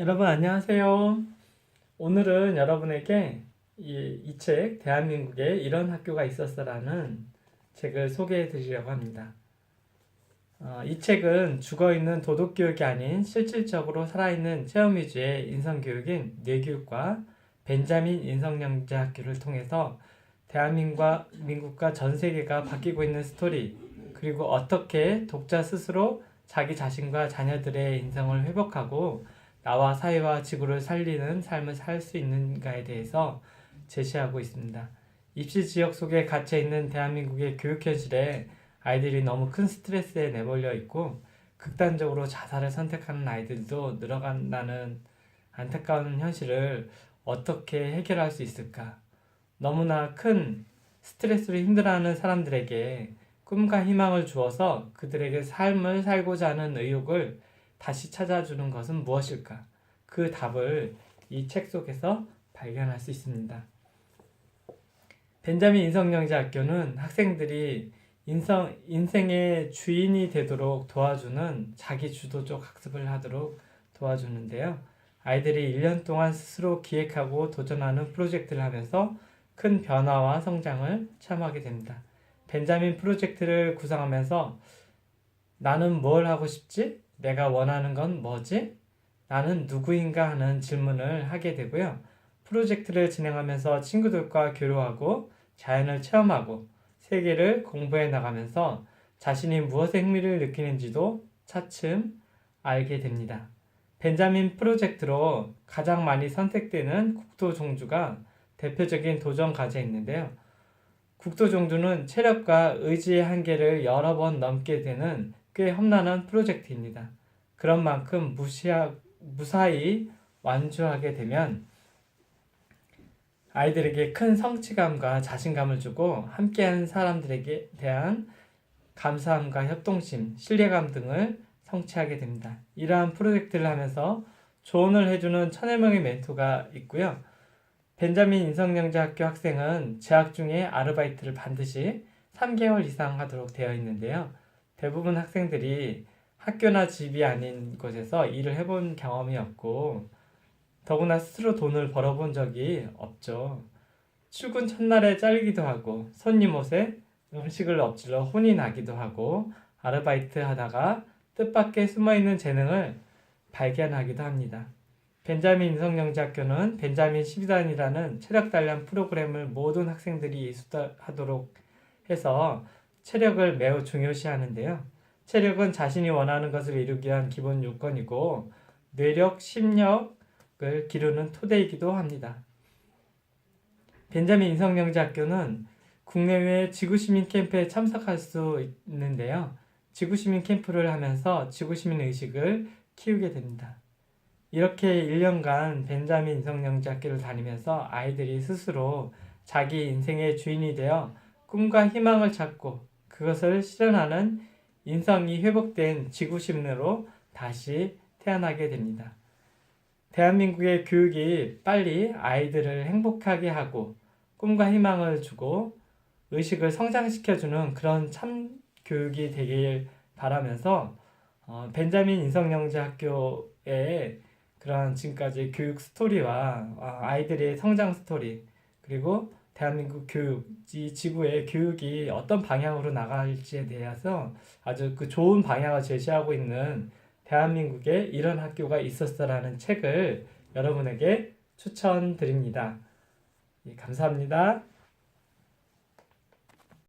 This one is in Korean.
여러분 안녕하세요. 오늘은 여러분에게 이책 대한민국에 이런 학교가 있었어라는 책을 소개해 드리려고 합니다. 어, 이 책은 죽어 있는 도덕 교육이 아닌 실질적으로 살아있는 체험 위주의 인성 교육인 뇌교육과 벤자민 인성영재 학교를 통해서 대한민국과 민국과 전 세계가 바뀌고 있는 스토리 그리고 어떻게 독자 스스로 자기 자신과 자녀들의 인성을 회복하고 나와 사회와 지구를 살리는 삶을 살 수 있는가에 대해서 제시하고 있습니다. 입시 지역 속에 갇혀 있는 대한민국의 교육 현실에 아이들이 너무 큰 스트레스에 내몰려 있고 극단적으로 자살을 선택하는 아이들도 늘어간다는 안타까운 현실을 어떻게 해결할 수 있을까? 너무나 큰 스트레스로 힘들어하는 사람들에게 꿈과 희망을 주어서 그들에게 삶을 살고자 하는 의욕을 다시 찾아주는 것은 무엇일까? 그 답을 이 책 속에서 발견할 수 있습니다. 벤자민 인성영재학교는 학생들이 인성, 인생의 주인이 되도록 도와주는 자기 주도적 학습을 하도록 도와주는데요. 아이들이 1년 동안 스스로 기획하고 도전하는 프로젝트를 하면서 큰 변화와 성장을 체험하게 됩니다. 벤자민 프로젝트를 구상하면서 나는 뭘 하고 싶지? 내가 원하는 건 뭐지? 나는 누구인가 하는 질문을 하게 되고요. 프로젝트를 진행하면서 친구들과 교류하고 자연을 체험하고 세계를 공부해 나가면서 자신이 무엇에 흥미를 느끼는지도 차츰 알게 됩니다. 벤자민 프로젝트로 가장 많이 선택되는 국토 종주가 대표적인 도전 과제에 있는데요. 국토 종주는 체력과 의지의 한계를 여러 번 넘게 되는 꽤 험난한 프로젝트입니다. 그런 만큼 무시하, 무사히 완주하게 되면 아이들에게 큰 성취감과 자신감을 주고 함께하는 사람들에게 대한 감사함과 협동심, 신뢰감 등을 성취하게 됩니다. 이러한 프로젝트를 하면서 조언을 해주는 천여 명의 멘토가 있고요. 벤자민 인성영재학교 학생은 재학 중에 아르바이트를 반드시 3개월 이상 하도록 되어 있는데요. 대부분 학생들이 학교나 집이 아닌 곳에서 일을 해본 경험이 없고 더구나 스스로 돈을 벌어본 적이 없죠. 출근 첫날에 잘리기도 하고 손님 옷에 음식을 엎질러 혼이 나기도 하고 아르바이트 하다가 뜻밖의 숨어있는 재능을 발견하기도 합니다. 벤자민 인성영재학교는 벤자민 12단이라는 체력 단련 프로그램을 모든 학생들이 이수하도록 해서 체력을 매우 중요시하는데요. 체력은 자신이 원하는 것을 이루기 위한 기본 요건이고 뇌력, 심력을 기르는 토대이기도 합니다. 벤자민 인성영재학교는 국내외 지구시민 캠프에 참석할 수 있는데요. 지구시민 캠프를 하면서 지구시민 의식을 키우게 됩니다. 이렇게 1년간 벤자민 인성영재학교를 다니면서 아이들이 스스로 자기 인생의 주인이 되어 꿈과 희망을 찾고 그것을 실현하는 인성이 회복된 지구심으로 다시 태어나게 됩니다. 대한민국의 교육이 빨리 아이들을 행복하게 하고 꿈과 희망을 주고 의식을 성장시켜주는 그런 참 교육이 되길 바라면서 어, 벤자민 인성영재학교의 그런 지금까지 교육 스토리와 아, 아이들의 성장 스토리 그리고 대한민국 교육, 이 지구의 교육이 어떤 방향으로 나갈지에 대해서 아주 그 좋은 방향을 제시하고 있는 대한민국에 이런 학교가 있었어라는 책을 여러분에게 추천드립니다. 예, 감사합니다.